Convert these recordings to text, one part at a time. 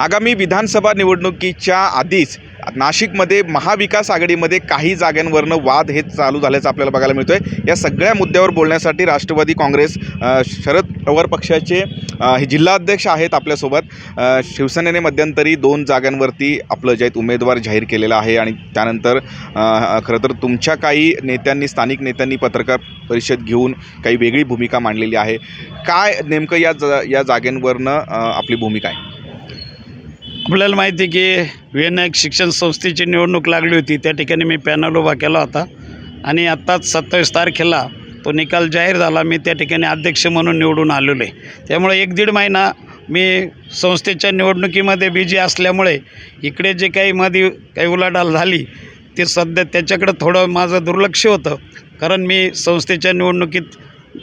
आगामी विधानसभा निवडणुकीच्या आधीच नाशिकमध्ये महाविकास आघाडीमध्ये काही जागांवरनं वाद हे चालू झाल्याचं आपल्याला बघायला मिळतोय. या सगळ्या मुद्द्यावर बोलण्यासाठी राष्ट्रवादी काँग्रेस शरद पवार पक्षाचे हे जिल्हाध्यक्ष आहेत आपल्यासोबत. शिवसेनेने मध्यंतरी दोन जागांवरती आपलं जे उमेदवार जाहीर केलेलं आहे आणि त्यानंतर खरं तर तुमच्या काही नेत्यांनी स्थानिक नेत्यांनी पत्रकार परिषद घेऊन काही वेगळी भूमिका मांडलेली आहे. काय नेमकं या ज या जागेंवरनं आपली भूमिका आहे? आपल्याला माहिती आहे की विनायक शिक्षण संस्थेची निवडणूक लागली होती. त्या ठिकाणी मी पॅनल उभा केला होता. आणि आत्ताच सत्तावीस तारखेला तो निकाल जाहीर झाला. मी त्या ठिकाणी अध्यक्ष म्हणून निवडून आलेलो आहे. त्यामुळे एक दीड महिना मी संस्थेच्या निवडणुकीमध्ये बिजी असल्यामुळे इकडे जे काही मध्ये काही उलाढाल झाली ते सध्या त्याच्याकडं थोडं माझं दुर्लक्ष होतं. कारण मी संस्थेच्या निवडणुकीत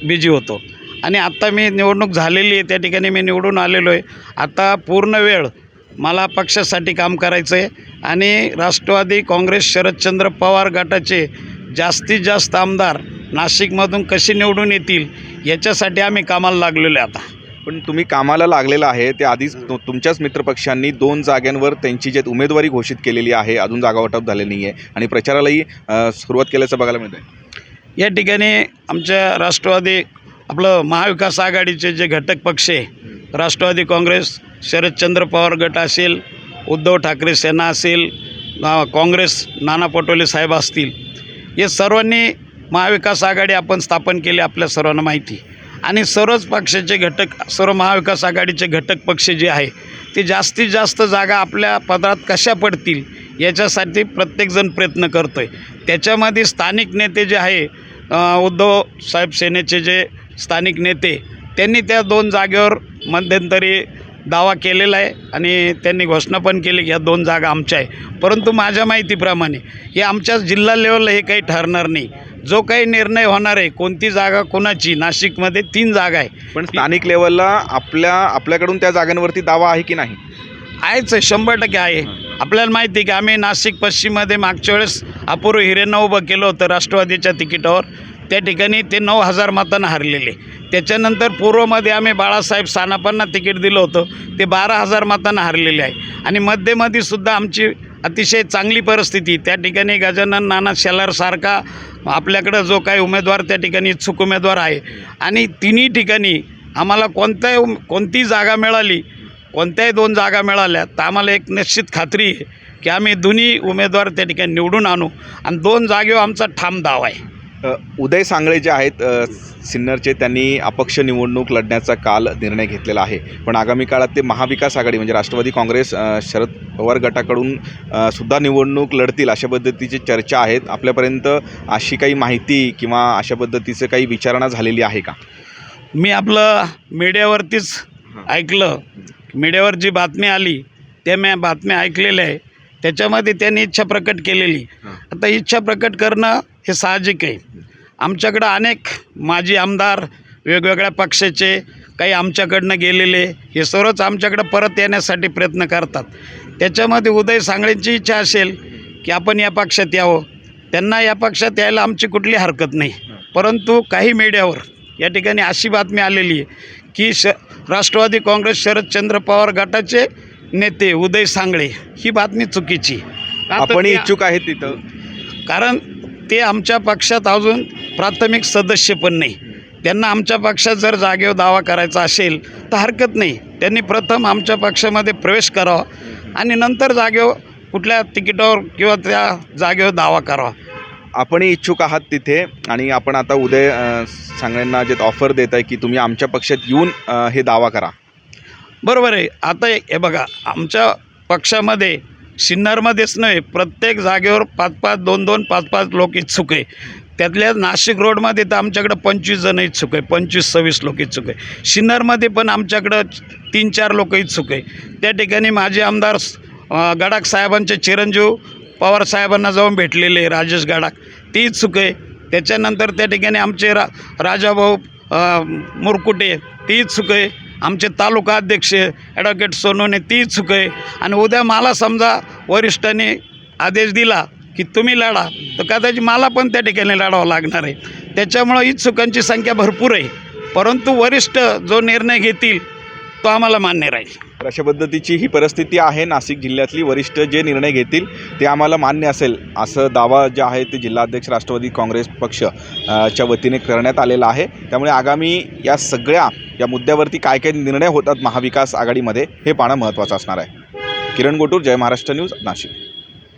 बिजी होतो. आणि आत्ता मी निवडणूक झालेली आहे. त्या ठिकाणी मी निवडून आलेलो आहे. आता पूर्ण वेळ मला पक्षासाठी काम करायचं आहे आणि राष्ट्रवादी काँग्रेस शरदचंद्र पवार गटाचे जास्तीत जास्त आमदार नाशिकमधून कसे निवडून येतील याच्यासाठी आम्ही कामाला लागलेलो आहे आता. पण तुम्ही कामाला लागलेलं आहे ते आधीच तु- तुमच्याच मित्रपक्षांनी दोन जागांवर त्यांची जे उमेदवारी घोषित केलेली आहे अजून जागा वाटप झालेली नाही आहे आणि प्रचारालाही अ, सुरुवात केल्याचं बघायला मिळतं आहे या ठिकाणी आमच्या राष्ट्रवादी आपलं महाविकास आघाडीचे जे घटक पक्ष आहे राष्ट्रवादी काँग्रेस शरदचंद्र पवार गट असेल उद्धव ठाकरे सेना असेल काँग्रेस नाना पटोले साहेब असतील. हे सर्वांनी महाविकास आघाडी आपण स्थापन केली आपल्या सर्वांना माहिती. आणि सर्वच पक्षाचे घटक सर्व महाविकास आघाडीचे घटक पक्ष जे आहे ते जास्तीत जास्त जागा आपल्या पदरात कशा पडतील याच्यासाठी प्रत्येकजण प्रयत्न करतो आहे त्याच्यामध्ये स्थानिक नेते जे आहे उद्धव साहेब सेनेचे जे स्थानिक नेते त्यांनी त्या दोन जागेवर मध्यंतरी दावा केलेला आहे आणि त्यांनी घोषणा पण केली की ह्या दोन जागा आमच्या आहे. परंतु माझ्या माहितीप्रमाणे हे आमच्या जिल्हा लेवलला हे काही ठरणार नाही. जो काही निर्णय होणार आहे कोणती जागा कोणाची नाशिकमध्ये तीन जागा आहे. पण स्थानिक लेवलला आपल्या आपल्याकडून त्या जागांवरती दावा आहे की नाही? आहेच आहे शंभर टक्के आहे. आपल्याला माहिती आहे की आम्ही नाशिक पश्चिममध्ये मागच्या वेळेस अपूर्व हिरेंना उभं केलं होतं राष्ट्रवादीच्या तिकिटावर. त्या ठिकाणी ते नऊ हजार मतांना हरलेले. त्याच्यानंतर पूर्वमध्ये आम्ही बाळासाहेब सानापांना तिकीट दिलं होतं. ते बारा हजार मतांना हरलेले आहे. आणि मध्येमध्ये सुद्धा आमची अतिशय चांगली परिस्थिती. त्या ठिकाणी गजानन नाना शेलारसारखा आपल्याकडं जो काही उमेदवार त्या ठिकाणी इच्छुक उमेदवार आहे. आणि तिन्ही ठिकाणी आम्हाला कोणत्याही उम- कोणती जागा मिळाली कोणत्याही दोन जागा मिळाल्या तर आम्हाला एक निश्चित खात्री आहे की आम्ही दोन्ही उमेदवार त्या ठिकाणी निवडून आणू. आणि दोन जागेवर आमचा ठाम दाव आहे. उदय सांगळे जे आहेत सिन्नरचे त्यांनी अपक्ष निवडणूक लढण्याचा काल निर्णय घेतलेला आहे. पण आगामी काळात ते महाविकास आघाडी म्हणजे राष्ट्रवादी काँग्रेस शरद पवार गटाकडून सुद्धा निवडणूक लढतील अशा पद्धतीची चर्चा आहेत. आपल्यापर्यंत अशी काही माहिती किंवा अशा पद्धतीचं काही विचारणा झालेली आहे का? मी आपलं मीडियावरतीच ऐकलं. मीडियावर जी बातमी आली त्या मी बातम्या ऐकलेल्या आहे. त्याच्यामध्ये त्यांनी इच्छा प्रकट केलेली. आता इच्छा प्रकट करणं हे साहजिक आहे. आमच्याकडं अनेक माजी आमदार वेगवेगळ्या पक्षाचे काही आमच्याकडनं गेलेले हे सर्वच आमच्याकडं परत येण्यासाठी प्रयत्न करतात. त्याच्यामध्ये उदय सांगळेंची इच्छा असेल की आपण या पक्षात यावं. त्यांना या पक्षात यायला आमची कुठली हरकत नाही. परंतु काही मीडियावर या ठिकाणी अशी बातमी आलेली आहे की श राष्ट्रवादी काँग्रेस शरदचंद्र पवार गटाचे नेते उदय सांगळे ही बातमी चुकीची आपण इच्छुक आहेत तिथं. कारण ते आमच्या पक्षात अजून प्राथमिक सदस्य पण नाही. त्यांना आमच्या पक्षात जर जागेवर दावा करायचा असेल तर हरकत नाही. त्यांनी प्रथम आमच्या पक्षामध्ये प्रवेश करावा आणि नंतर जागेवर कुठल्या तिकिटावर किंवा त्या जागेवर दावा करावा. आपणही इच्छुक आहात तिथे आणि आपण आता उदय सांगण्यांना जे ऑफर देत आहे की तुम्ही आमच्या पक्षात येऊन हे दावा करा. बरोबर आहे. आता हे बघा आमच्या पक्षामध्ये सिन्नरमध्येच नाही प्रत्येक जागेवर पाच पाच दोन दोन पाच पाच लोक इच्छुक आहे. त्यातल्या नाशिक रोडमध्ये तर आमच्याकडं पंचवीस जण इच्छुक आहे पंचवीस सव्वीस लोक इच्छुक आहे. सिन्नरमध्ये पण आमच्याकडं तीन चार लोक इच्छुक आहे. त्या ठिकाणी माझे आमदार गडाख साहेबांचे चिरंजीव पवार साहेबांना जाऊन भेटलेले राजेश गडाख. ते इच्छुक आहे. त्याच्यानंतर त्या ठिकाणी आमचे रा राजाभाऊ मुरकुटे ते इच्छुक आहे. आमचे तालुका अध्यक्ष ॲडव्होकेट सोनोने ती इच्छुक आहे. आणि उद्या मला समजा वरिष्ठांनी आदेश दिला की तुम्ही लढा. तर कदाचित मला पण त्या ठिकाणी लढावं लागणार आहे. त्याच्यामुळं इच्छुकांची संख्या भरपूर आहे. परंतु वरिष्ठ जो निर्णय घेतील तो आम्हाला मान्य राहील. तर अशा पद्धतीची ही परिस्थिती आहे. नाशिक जिल्ह्यातली वरिष्ठ जे निर्णय घेतील ते आम्हाला मान्य असेल असं दावा जे आहे ते जिल्हाध्यक्ष राष्ट्रवादी काँग्रेस पक्ष च्या वतीने करण्यात आलेला आहे. त्यामुळे आगामी या सगळ्या या मुद्द्यावरती काय काय निर्णय होतात महाविकास आघाडीमध्ये हे पाहणं महत्त्वाचं असणार आहे. किरण गोटूर जय महाराष्ट्र न्यूज नाशिक.